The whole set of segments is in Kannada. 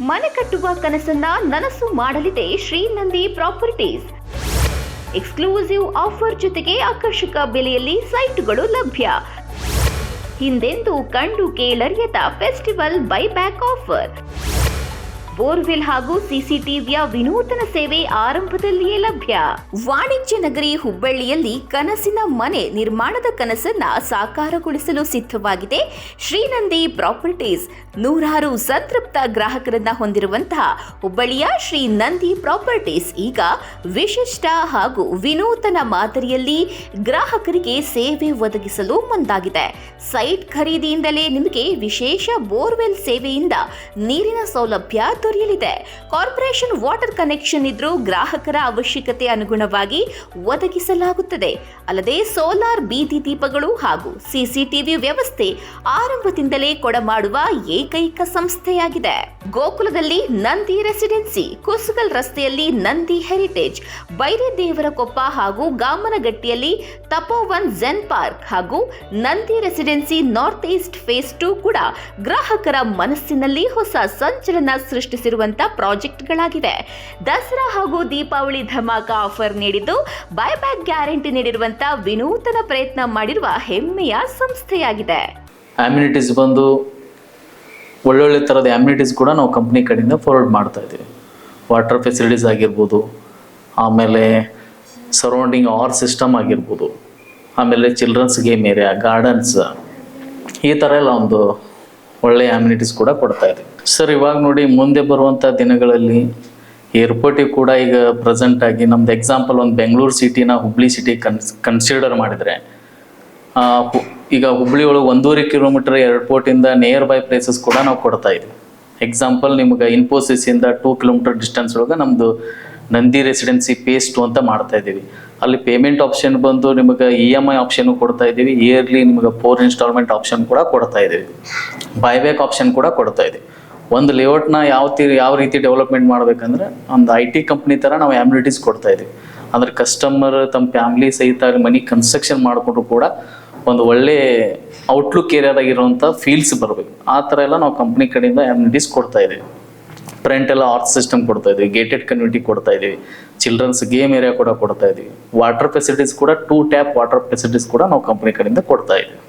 ಮನೆ ಕಟ್ಟುವ ಕನಸನ್ನ ನನಸು ಮಾಡಲಿದೆ ಶ್ರೀನಂದಿ ಪ್ರಾಪರ್ಟೀಸ್. ಎಕ್ಸ್ಕ್ಲೂಸಿವ್ ಆಫರ್ ಜೊತೆಗೆ ಆಕರ್ಷಕ ಬೆಲೆಯಲ್ಲಿ ಸೈಟ್ಗಳು ಲಭ್ಯ. ಹಿಂದೆಂದು ಕಂಡು ಕೇಳರಿಯದ ಫೆಸ್ಟಿವಲ್ ಬೈಬ್ಯಾಕ್ ಆಫರ್ ಬೋರ್ವೆಲ್ ಹಾಗೂ ಸಿಸಿಟಿವಿಯ ವಿನೂತನ ಸೇವೆ ಆರಂಭದಲ್ಲಿಯೇ ಲಭ್ಯ. ವಾಣಿಜ್ಯ ನಗರಿ ಹುಬ್ಬಳ್ಳಿಯಲ್ಲಿ ಕನಸಿನ ಮನೆ ನಿರ್ಮಾಣದ ಕನಸನ್ನ ಸಾಕಾರಗೊಳಿಸಲು ಸಿದ್ಧವಾಗಿದೆ. ಶ್ರೀನಂದಿ ಪ್ರಾಪರ್ಟೀಸ್ ನೂರಾರು ಸಂತೃಪ್ತ ಗ್ರಾಹಕರನ್ನ ಹೊಂದಿರುವಂತಹ ಹುಬ್ಬಳ್ಳಿಯ ಶ್ರೀ ನಂದಿ ಪ್ರಾಪರ್ಟೀಸ್ ಈಗ ವಿಶಿಷ್ಟ ಹಾಗೂ ವಿನೂತನ ಮಾದರಿಯಲ್ಲಿ ಗ್ರಾಹಕರಿಗೆ ಸೇವೆ ಒದಗಿಸಲು ಮುಂದಾಗಿದೆ. ಸೈಟ್ ಖರೀದಿಯಿಂದಲೇ ನಿಮಗೆ ವಿಶೇಷ ಬೋರ್ವೆಲ್ ಸೇವೆಯಿಂದ ನೀರಿನ ಸೌಲಭ್ಯ ದೊರೆಯಲಿದೆ ಕಾರ್ಪೊರೇಷನ್ ವಾಟರ್ ಕನೆಕ್ಷನ್ ಇದ್ರೂ ಗ್ರಾಹಕರ ಅವಶ್ಯಕತೆ ಅನುಗುಣವಾಗಿ ಒದಗಿಸಲಾಗುತ್ತದೆ. ಅಲ್ಲದೆ ಸೋಲಾರ್ ಬೀದಿ ದೀಪಗಳು ಹಾಗೂ ಸಿಸಿಟಿವಿ ವ್ಯವಸ್ಥೆ ಆರಂಭದಿಂದಲೇ ಕೊಡಮಾಡುವ ಏಕೈಕ ಸಂಸ್ಥೆಯಾಗಿದೆ. ಗೋಕುಲದಲ್ಲಿ ನಂದಿ ರೆಸಿಡೆನ್ಸಿ, ಕುಸುಗಲ್ ರಸ್ತೆಯಲ್ಲಿ ನಂದಿ ಹೆರಿಟೇಜ್, ಬೈರೇದೇವರ ಕೊಪ್ಪ ಹಾಗೂ ಗಾಮನಗಟ್ಟಿಯಲ್ಲಿ ತಪೋವನ್ ಝೆನ್ ಪಾರ್ಕ್ ಹಾಗೂ Nandi residency north east phase two ಕೂಡ ಗ್ರಾಹಕರ ಮನಸ್ಸಿನಲ್ಲಿ ಹೊಸ ಸಂಚಲನ ಸೃಷ್ಟಿಸಿರುವಂಥ ಪ್ರಾಜೆಕ್ಟ್ಗಳಾಗಿವೆ. ದಸರಾ ಹಾಗೂ ದೀಪಾವಳಿ ಧಮಾಕ ಆಫರ್ ನೀಡಿದ್ದು ಬೈಬ್ಯಾಕ್ ಗ್ಯಾರಂಟಿ ನೀಡಿರುವಂತ ವಿನೂತನ ಪ್ರಯತ್ನ ಮಾಡಿರುವ ಹೆಮ್ಮೆಯ ಸಂಸ್ಥೆಯಾಗಿದೆ. ಬಂದು ಒಳ್ಳೊಳ್ಳೆ ಥರದ ಆಮ್ಯುನಿಟೀಸ್ ಕೂಡ ನಾವು ಕಂಪ್ನಿ ಕಡೆಯಿಂದ ಫಾರ್ವರ್ಡ್ ಮಾಡ್ತಾ ಇದ್ದೀವಿ. ವಾಟರ್ ಫೆಸಿಲಿಟೀಸ್ ಆಗಿರ್ಬೋದು, ಆಮೇಲೆ ಸರೌಂಡಿಂಗ್ ಆರ್ ಸಿಸ್ಟಮ್ ಆಗಿರ್ಬೋದು, ಆಮೇಲೆ ಚಿಲ್ಡ್ರನ್ಸ್ ಗೇಮ್ ಏರಿಯಾ ಗಾರ್ಡನ್ಸ್ ಈ ಥರ ಎಲ್ಲ ಒಂದು ಒಳ್ಳೆ ಆಮ್ಯುನಿಟೀಸ್ ಕೂಡ ಕೊಡ್ತಾ ಇದೆ. ಸರ್ ಇವಾಗ ನೋಡಿ ಮುಂದೆ ಬರುವಂಥ ದಿನಗಳಲ್ಲಿ ಏರ್ಪೋರ್ಟಿಗೆ ಕೂಡ ಈಗ ಪ್ರೆಸೆಂಟ್ ಆಗಿ ನಮ್ದು ಎಕ್ಸಾಂಪಲ್ ಒಂದು ಬೆಂಗಳೂರು ಸಿಟಿನ ಹುಬ್ಳಿ ಸಿಟಿ ಕನ್ಸ್ ಕನ್ಸಿಡರ್ ಮಾಡಿದರೆ ಈಗ ಹುಬ್ಳಿ ಒಳಗೆ ಒಂದೂವರೆ ಕಿಲೋಮೀಟರ್ ಏರ್ಪೋರ್ಟಿಂದ ನಿಯರ್ ಬೈ ಪ್ಲೇಸಸ್ ಕೂಡ ನಾವು ಕೊಡ್ತಾ ಇದ್ವಿ. ಎಕ್ಸಾಂಪಲ್ ನಿಮ್ಗೆ ಇನ್ಫೋಸಿಸಿಂದ ಟೂ ಕಿಲೋಮೀಟರ್ ಡಿಸ್ಟೆನ್ಸ್ ಒಳಗೆ ನಮ್ಮದು ನಂದಿ ರೆಸಿಡೆನ್ಸಿ ಪೇಸ್ ಟು ಅಂತ ಮಾಡ್ತಾ ಇದ್ದೀವಿ ಅಲ್ಲಿ ಪೇಮೆಂಟ್ ಆಪ್ಷನ್ ಬಂದು ನಿಮಗೆ ಇ ಎಂ ಐ ಆಪ್ಷನ್ ಕೊಡ್ತಾ ಇದ್ದೀವಿ ಇಯರ್ಲಿ ನಿಮಗೆ ಫೋರ್ ಇನ್ಸ್ಟಾಲ್ಮೆಂಟ್ ಆಪ್ಷನ್ ಕೂಡ ಕೊಡ್ತಾ ಇದ್ದೀವಿ ಬೈಬ್ಯಾಕ್ ಆಪ್ಷನ್ ಕೂಡ ಕೊಡ್ತಾ ಇದ್ದೀವಿ ಒಂದು ಲೇಔಟ್ನ ಯಾವ ಯಾವ ರೀತಿ ಡೆವಲಪ್ಮೆಂಟ್ ಮಾಡ್ಬೇಕಂದ್ರೆ ಒಂದು ಐ ಟಿ ಕಂಪ್ನಿ ಥರ ನಾವು ಆಮ್ಯುನಿಟೀಸ್ ಕೊಡ್ತಾ ಇದ್ದೀವಿ ಅಂದ್ರೆ ಕಸ್ಟಮರ್ ತಮ್ಮ ಫ್ಯಾಮಿಲಿ ಸಹಿತ ಮನಿ ಕನ್ಸ್ಟ್ರಕ್ಷನ್ ಮಾಡಿಕೊಂಡ್ರು ಕೂಡ ಒಂದು ಒಳ್ಳೆ ಔಟ್ಲುಕ್ ಏರಿಯಾದಾಗಿರುವಂಥ ಫೀಲ್ಸ್ ಬರಬೇಕು. ಆ ಥರ ಎಲ್ಲ ನಾವು ಕಂಪ್ನಿ ಕಡೆಯಿಂದ ಅಮ್ಯುನಿಟೀಸ್ ಕೊಡ್ತಾ ಇದ್ದೀವಿ ಫ್ರಂಟ್ ಎಲ್ಲ ಆರ್ಟ್ ಸಿಸ್ಟಮ್ ಕೊಡ್ತಾ ಇದೀವಿ. ಗೇಟೆಡ್ ಕಮ್ಯುನಿಟಿ ಕೊಡ್ತಾ ಇದೀವಿ. ಚಿಲ್ಡ್ರನ್ಸ್ ಗೇಮ್ ಏರಿಯಾ ಕೂಡ ಕೊಡ್ತಾ ಇದೀವಿ. ವಾಟರ್ ಫೆಸಿಲಿಟೀಸ್ ಕೂಡ ಟೂ ಟ್ಯಾಪ್ ವಾಟರ್ ಫೆಸಿಲಿಟೀಸ್ ಕೂಡ ನಾವು ಕಂಪ್ನಿ ಕಡೆಯಿಂದ ಕೊಡ್ತಾ ಇದ್ದೀವಿ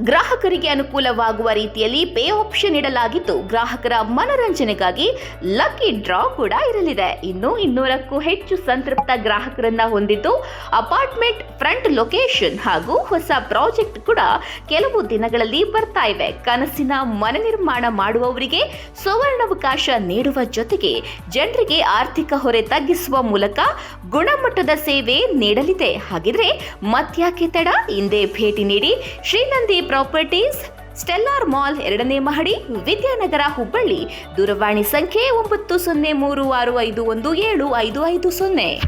ಗ್ರಾಹಕರಿಗೆ ಅನುಕೂಲವಾಗುವ ರೀತಿಯಲ್ಲಿ ಪೇ ಆಪ್ಷನ್ ಇಡಲಾಗಿದ್ದು ಗ್ರಾಹಕರ ಮನರಂಜನೆಗಾಗಿ ಲಕ್ಕಿ ಡ್ರಾ ಕೂಡ ಇರಲಿದೆ. ಇನ್ನು ಇನ್ನೂರಕ್ಕೂ ಹೆಚ್ಚು ಸಂತೃಪ್ತ ಗ್ರಾಹಕರನ್ನ ಹೊಂದಿದ್ದು, ಅಪಾರ್ಟ್ಮೆಂಟ್ ಫ್ರಂಟ್ ಲೊಕೇಶನ್ ಹಾಗೂ ಹೊಸ ಪ್ರಾಜೆಕ್ಟ್ ಕೂಡ ಕೆಲವು ದಿನಗಳಲ್ಲಿ ಬರ್ತಾ ಇವೆ. ಕನಸಿನ ಮನೆ ನಿರ್ಮಾಣ ಮಾಡುವವರಿಗೆ ಸುವರ್ಣಾವಕಾಶ ನೀಡುವ ಜೊತೆಗೆ ಜನರಿಗೆ ಆರ್ಥಿಕ ಹೊರೆ ತಗ್ಗಿಸುವ ಮೂಲಕ ಗುಣಮಟ್ಟದ ಸೇವೆ ನೀಡಲಿದೆ. ಹಾಗಿದ್ರೆ ಮತ್ಯಾಕೆ ತಡ, ಹಿಂದೆ ಭೇಟಿ ನೀಡಿ ಶ್ರೀನಂದಿ ಪ್ರಾಪರ್ಟೀಸ್? ಸ್ಟೆಲ್ಲಾರ್ ಮಾಲ್ ಎರಡನೇ ಮಹಡಿ, ವಿದ್ಯಾನಗರ, ಹುಬ್ಬಳ್ಳಿ. ದೂರವಾಣಿ ಸಂಖ್ಯೆ ಒಂಬತ್ತು ಸೊನ್ನೆ ಮೂರು ಆರು ಐದು ಒಂದು ಏಳು ಐದು ಐದು ಸೊನ್ನೆ.